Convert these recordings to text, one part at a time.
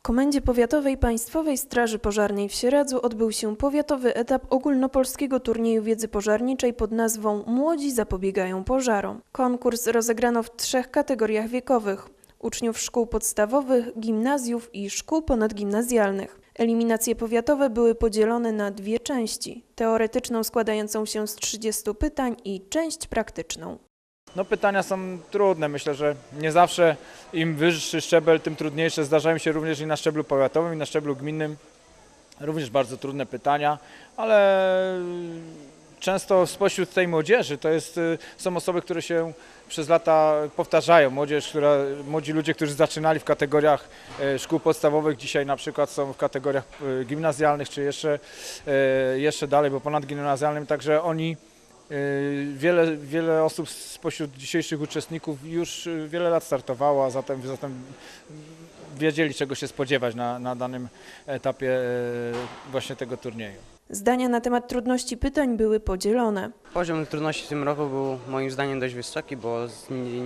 W Komendzie Powiatowej Państwowej Straży Pożarnej w Sieradzu odbył się powiatowy etap ogólnopolskiego turnieju wiedzy pożarniczej pod nazwą Młodzi zapobiegają pożarom. Konkurs rozegrano w trzech kategoriach wiekowych: uczniów szkół podstawowych, gimnazjów i szkół ponadgimnazjalnych. Eliminacje powiatowe były podzielone na dwie części: teoretyczną składającą się z 30 pytań i część praktyczną. No pytania są trudne. Myślę, że nie zawsze im wyższy szczebel, tym trudniejsze. Zdarzają się również i na szczeblu powiatowym, i na szczeblu gminnym. Również bardzo trudne pytania, ale często spośród tej młodzieży to jest, y, są osoby, które się przez lata powtarzają. Młodzież, która, młodzi ludzie, którzy zaczynali w kategoriach e, szkół podstawowych, dzisiaj na przykład są w kategoriach e, gimnazjalnych, czy jeszcze, jeszcze dalej, bo ponadgimnazjalnym, także oni Y, Wiele, wiele osób spośród dzisiejszych uczestników już y, wiele lat startowało, a zatem, zatem wiedzieli czego się spodziewać na, na danym etapie y, właśnie tego turnieju. Zdania na temat trudności pytań były podzielone. Poziom trudności w tym roku był moim zdaniem dość wysoki, bo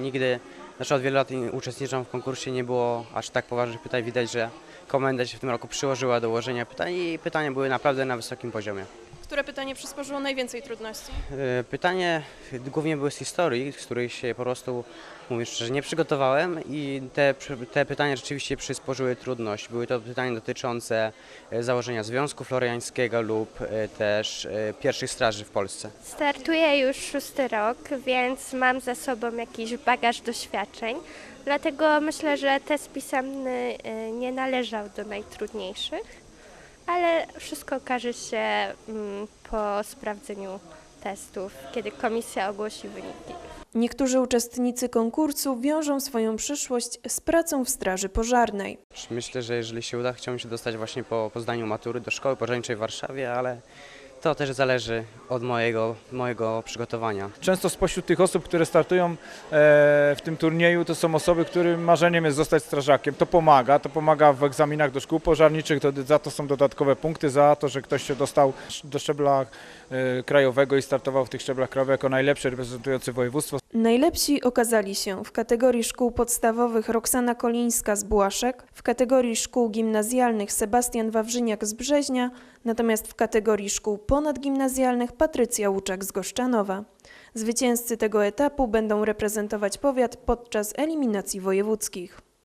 nigdy, znaczy od wielu lat uczestniczam w konkursie, nie było aż tak poważnych pytań. Widać, że komenda się w tym roku przyłożyła do ułożenia pytań i pytania były naprawdę na wysokim poziomie. Które pytanie przysporzyło najwięcej trudności? E, Pytanie głównie były z historii, z której się po prostu, mówię szczerze, nie przygotowałem i te, te pytania rzeczywiście przysporzyły trudność. Były to pytania dotyczące e, założenia Związku Floriańskiego lub e, też pierwszych straży w Polsce. Startuję już szósty rok, więc mam za sobą jakiś bagaż doświadczeń. Dlatego myślę, że test pisemny nie należał do najtrudniejszych, ale wszystko okaże się mm, po sprawdzeniu testów, kiedy komisja ogłosi wyniki. Niektórzy uczestnicy konkursu wiążą swoją przyszłość z pracą w Straży Pożarnej. Myślę, że jeżeli się uda, chciałbym się dostać właśnie po, po zdaniu matury do szkoły pożarniczej w Warszawie, ale to też zależy od mojego, mojego przygotowania. Często spośród tych osób, które startują e, w tym turnieju, to są osoby, którym marzeniem jest zostać strażakiem. To pomaga, to pomaga w egzaminach do szkół pożarniczych, to, za to są dodatkowe punkty, za to, że ktoś się dostał do szczebla e, krajowego i startował w tych szczeblach krajowych jako najlepszy reprezentujący województwo. Najlepsi okazali się w kategorii szkół podstawowych Roxana Kolińska z Błaszek, w kategorii szkół gimnazjalnych Sebastian Wawrzyniak z Brzeźnia, natomiast w kategorii szkół ponadgimnazjalnych Patrycja Łuczak z Goszczanowa. Zwycięzcy tego etapu będą reprezentować powiat podczas eliminacji wojewódzkich.